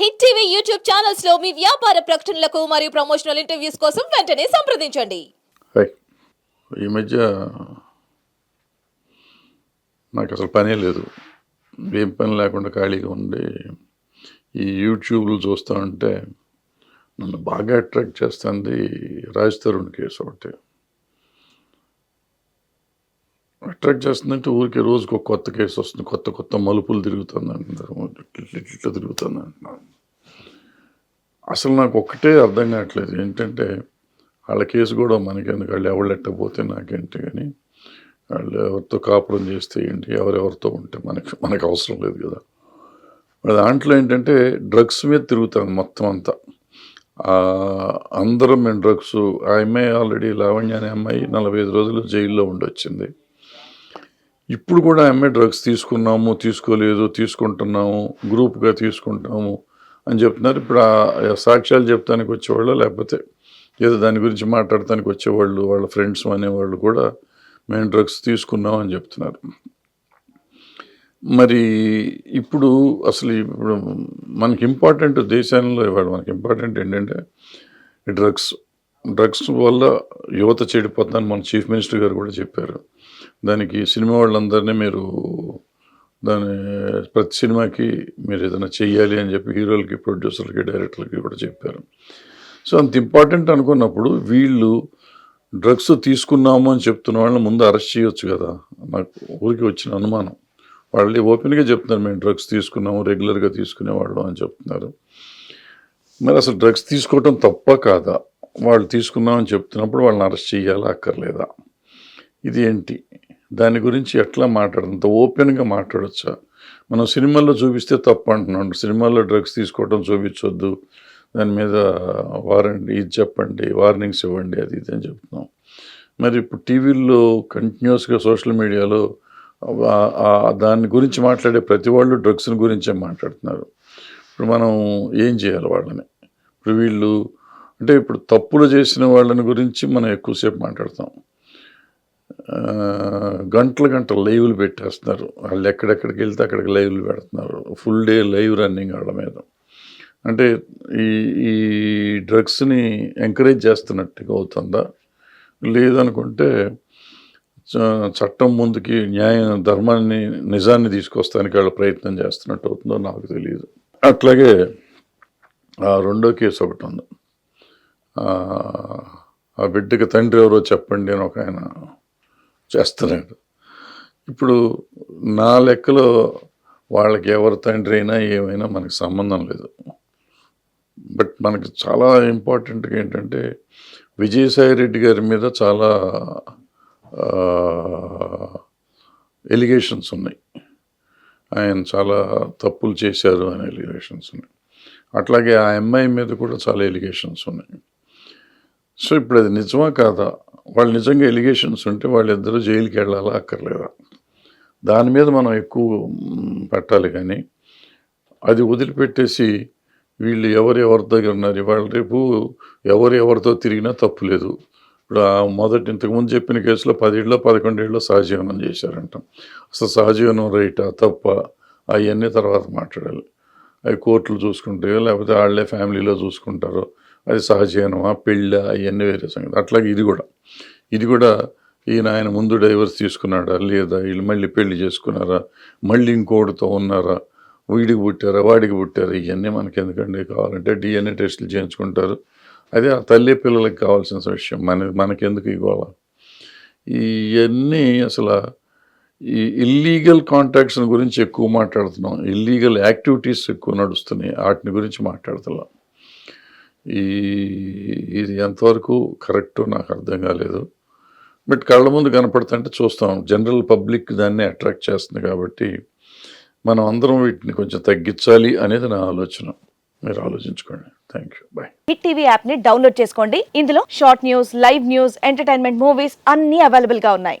Hit TV YouTube ఛానల్స్లో మీ వ్యాపార ప్రకటనలకు మరియు ప్రమోషనల్ ఇంటర్వ్యూస్ కోసం వెంటనే సంప్రదించండి. హై ఈ మధ్య నాకు అసలు పనే లేదు. ఏం పని లేకుండా ఖాళీగా ఉండి ఈ యూట్యూబ్లు చూస్తూ ఉంటే నన్ను బాగా అట్రాక్ట్ చేస్తుంది రాజ్ తరుణ్ కేసు ఒకటి. అట్రాక్ట్ చేస్తుందంటే ఊరికే రోజుకు కొత్త కేసు వస్తుంది కొత్త కొత్త మలుపులు తిరుగుతుంది అంటున్నారు ఇట్లా ఇట్లా తిరుగుతుంది అంటున్నారు. అసలు నాకు ఒక్కటే అర్థం కావట్లేదు. ఏంటంటే వాళ్ళ కేసు కూడా మనకెందుకు? వాళ్ళు ఎవరు ఎట్టకపోతే నాకేంటి కానీ వాళ్ళు ఎవరితో కాపురం చేస్తే ఏంటి? ఎవరెవరితో ఉంటే మనకి మనకు అవసరం లేదు కదా. దాంట్లో ఏంటంటే డ్రగ్స్ మీద తిరుగుతాను మొత్తం అంతా. అందరం మేము డ్రగ్స్ ఆ అమ్మాయి ఆల్రెడీ లావణ్య అనే అమ్మాయి నలభై ఐదు రోజులు జైల్లో ఉండొచ్చింది. ఇప్పుడు కూడా ఆ అమ్మాయి డ్రగ్స్ తీసుకున్నాము తీసుకోలేదు తీసుకుంటున్నాము గ్రూప్గా తీసుకుంటాము అని చెప్తున్నారు. ఇప్పుడు ఆ సాక్ష్యాలు చెప్తానికి వచ్చేవాళ్ళు లేకపోతే ఏదో దాని గురించి మాట్లాడటానికి వచ్చేవాళ్ళు వాళ్ళ ఫ్రెండ్స్ అనేవాళ్ళు కూడా మేము డ్రగ్స్ తీసుకున్నాం అని చెప్తున్నారు. మరి ఇప్పుడు అసలు ఇప్పుడు మనకి ఇంపార్టెంట్ దేశంలో ఇవాళ మనకి ఇంపార్టెంట్ ఏంటంటే డ్రగ్స్ డ్రగ్స్ వల్ల యువత చెడిపోతుందని మన చీఫ్ మినిస్టర్ గారు కూడా చెప్పారు. దానికి సినిమా వాళ్ళందరినీ మీరు దాని ప్రతి సినిమాకి మీరు ఏదైనా చెయ్యాలి అని చెప్పి హీరోలకి ప్రొడ్యూసర్లకి డైరెక్టర్లకి కూడా చెప్పారు. సో అంత ఇంపార్టెంట్ అనుకున్నప్పుడు వీళ్ళు డ్రగ్స్ తీసుకున్నాము అని చెప్తున్న వాళ్ళని ముందు అరెస్ట్ చేయొచ్చు కదా. నాకు ఊరికి వచ్చిన అనుమానం. వాళ్ళు ఓపెన్గా చెప్తున్నారు మేము డ్రగ్స్ తీసుకున్నాము రెగ్యులర్గా తీసుకునేవాళ్ళం అని చెప్తున్నారు. మరి అసలు డ్రగ్స్ తీసుకోవటం తప్ప కాదా? వాళ్ళు తీసుకున్నామని చెప్తున్నప్పుడు వాళ్ళని అరెస్ట్ చేయాలా అక్కర్లేదా? ఇది ఏంటి? దాని గురించి ఎట్లా మాట్లాడదు అంత ఓపెన్గా మాట్లాడొచ్చా? మనం సినిమాల్లో చూపిస్తే తప్పు అంటున్నాడు సినిమాల్లో డ్రగ్స్ తీసుకోవడం చూపించొద్దు. దాని మీద వారంటీ ఇది చెప్పండి వార్నింగ్స్ ఇవ్వండి అది ఇది అని చెప్తున్నాం. మరి ఇప్పుడు టీవీల్లో కంటిన్యూస్గా సోషల్ మీడియాలో దాని గురించి మాట్లాడే ప్రతి వాళ్ళు డ్రగ్స్ని గురించే మాట్లాడుతున్నారు. ఇప్పుడు మనం ఏం చేయాలి వాళ్ళని? ఇప్పుడు వీళ్ళు అంటే ఇప్పుడు తప్పులు చేసిన వాళ్ళని గురించి మనం ఎక్కువసేపు మాట్లాడతాం. గంటలు గంటలు లైవ్లు పెట్టేస్తున్నారు. వాళ్ళు ఎక్కడెక్కడికి వెళ్తే అక్కడికి లైవ్లు పెడుతున్నారు. ఫుల్ డే లైవ్ రన్నింగ్ వాళ్ళ మీద. అంటే ఈ ఈ డ్రగ్స్ని ఎంకరేజ్ చేస్తున్నట్టుగా అవుతుందా? లేదనుకుంటే చ- చట్టం ముందుకి న్యాయం ధర్మాన్ని నిజాన్ని తీసుకొస్తానికి వాళ్ళు ప్రయత్నం చేస్తున్నట్టు అవుతుందో నాకు తెలియదు. అట్లాగే ఆ రెండో కేసు ఒకటి ఉంది. ఆ, ఆ బిడ్డకి తండ్రి ఎవరో చెప్పండి అని ఒక ఆయన చేస్తున్నాడు ఇప్పుడు నా లెక్కలో వాళ్ళకి ఎవరి తండ్రి అయినా ఏమైనా మనకి సంబంధం లేదు. బట్ మనకి చాలా ఇంపార్టెంట్గా ఏంటంటే విజయసాయి రెడ్డి గారి మీద చాలా ఎలిగేషన్స్ ఉన్నాయి. ఆయన చాలా తప్పులు చేశారు అనే ఎలిగేషన్స్ ఉన్నాయి. అట్లాగే ఆ అమ్మాయి మీద కూడా చాలా ఎలిగేషన్స్ ఉన్నాయి. సో ఇప్పుడు అది నిజమా కాదా? వాళ్ళు నిజంగా ఎలిగేషన్స్ ఉంటే వాళ్ళిద్దరూ జైలుకి వెళ్ళాలా అక్కర్లేదా? దాని మీద మనం ఎక్కువ పెట్టాలి కానీ అది వదిలిపెట్టేసి వీళ్ళు ఎవరు ఎవరి దగ్గర ఉన్నారు? ఇవాళ రేపు ఎవరు ఎవరితో తిరిగినా తప్పు లేదు. ఇప్పుడు ఆ మొదటి ఇంతకుముందు చెప్పిన కేసులో పదేళ్ళలో పదకొండేళ్ళలో సహజీవనం చేశారంట. అసలు సహజీవనం రైటా తప్ప? అవన్నీ తర్వాత మాట్లాడాలి. అవి కోర్టులు చూసుకుంటాయో లేకపోతే వాళ్ళే ఫ్యామిలీలో చూసుకుంటారో అది సహజీవనమా పెళ్ళ అవన్నీ వేరే సంగతి. అట్లాగే ఇది కూడా. ఇది కూడా ఈయన ఆయన ముందు డైవర్స్ తీసుకున్నాడా లేదా వీళ్ళు మళ్ళీ పెళ్ళి చేసుకున్నారా మళ్ళీ ఇంకోటితో ఉన్నారా వీడికి పుట్టారా వాడికి పుట్టారా ఇవన్నీ మనకి ఎందుకండి కావాలంటే డిఎన్ఏ టెస్టులు చేయించుకుంటారు. అదే ఆ తల్లి పిల్లలకి కావాల్సిన విషయం మన మనకెందుకు ఇవ్వాలా ఇవన్నీ అసలు ఈ ఇల్లీగల్ కాంట్రాక్ట్స్ గురించి ఎక్కువ మాట్లాడుతున్నాం. ఇల్లీగల్ యాక్టివిటీస్ ఎక్కువ నడుస్తున్నాయి. వాటిని గురించి మాట్లాడుతున్నాం. ఈ ఇది ఎంతవరకు కరెక్ట్ నాకు అర్థం కాలేదు. బట్ కళ్ళ ముందు కనపడుతుంటే చూస్తాం. జనరల్ పబ్లిక్ దాన్ని అట్రాక్ట్ చేస్తుంది కాబట్టి మనం అందరం వీటిని కొంచెం తగ్గించాలి అనేది నా ఆలోచన. మీరు ఆలోచించుకోండి. Thank you bye hit TV యాప్ని డౌన్లోడ్ చేసుకోండి. ఇందులో short news live news entertainment movies అన్ని అవైలబుల్గా ఉన్నాయి.